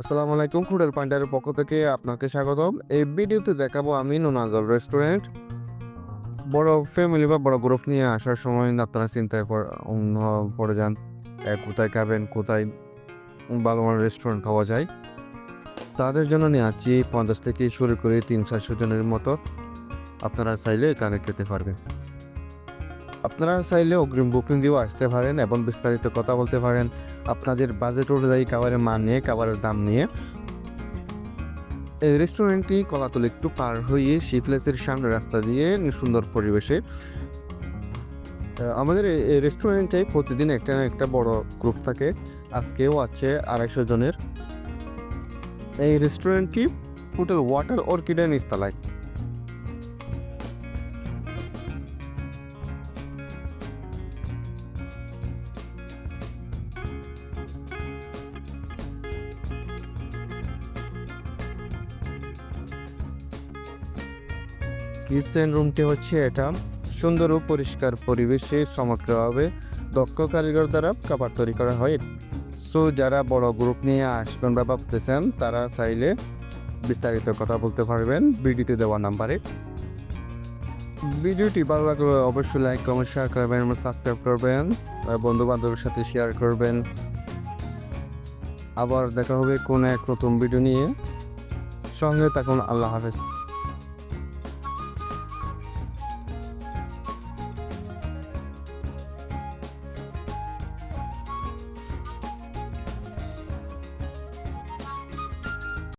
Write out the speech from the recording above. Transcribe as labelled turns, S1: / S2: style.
S1: আসসালামু আলাইকুম ফুডেল পয়েন্টারের পক্ষ থেকে আপনাকে স্বাগতম। এই ভিডিওতে দেখাবো আমি নোনাজল রেস্টুরেন্ট। বড় ফ্যামিলি বা বড় গ্রুপ নিয়ে আসার সময় আপনারা চিন্তায় পড়ে যান কোথায় খাবেন, কোথায় ভালো মানের রেস্টুরেন্ট পাওয়া যায়। তাদের জন্য নিয়ে আসছি পঞ্চাশ থেকে শুরু করে তিন চারশো জনের মতো। আপনারা চাইলে এখানে খেতে পারবেন। আপনারা চাইলে অগ্রিম বুকিং দিয়েও আসতে পারেন এবং বিস্তারিত কথা বলতে পারেন আপনাদের বাজেট অনুযায়ী খাবারের মান নিয়ে, খাবারের দাম নিয়ে। এই রেস্টুরেন্টটি কলাতল একটু পার হয়ে শিফলেসের সামনে রাস্তা দিয়ে সুন্দর পরিবেশে। আমাদের এই- রেস্টুরেন্টে প্রতিদিন একটা না একটা বড় গ্রুপ থাকে। আজকেও আছে আড়াইশো জনের। এই রেস্টুরেন্টটি হোটেল ওয়াটার অর্কিডের নিস্তালায় কিচেন রুমটি হচ্ছে এটা সুন্দর ও পরিষ্কার পরিবেশে সমগ্রভাবে দক্ষ কারিগর দ্বারা খাবার তৈরি করা হয়। সো যারা বড় গ্রুপ নিয়ে আসবেন বা ভাবতেছেন, তারা চাইলে বিস্তারিত কথা বলতে পারবেন ভিডিওতে দেওয়া নাম্বারে। ভিডিওটি ভালো লাগলে অবশ্যই লাইক কমেন্ট শেয়ার করবেন এবং সাবস্ক্রাইব করবেন বন্ধু বান্ধবের সাথে শেয়ার করবেন। আবার দেখা হবে কোন এক নতুন ভিডিও নিয়ে। সঙ্গে থাকুন, আল্লাহ হাফেজ।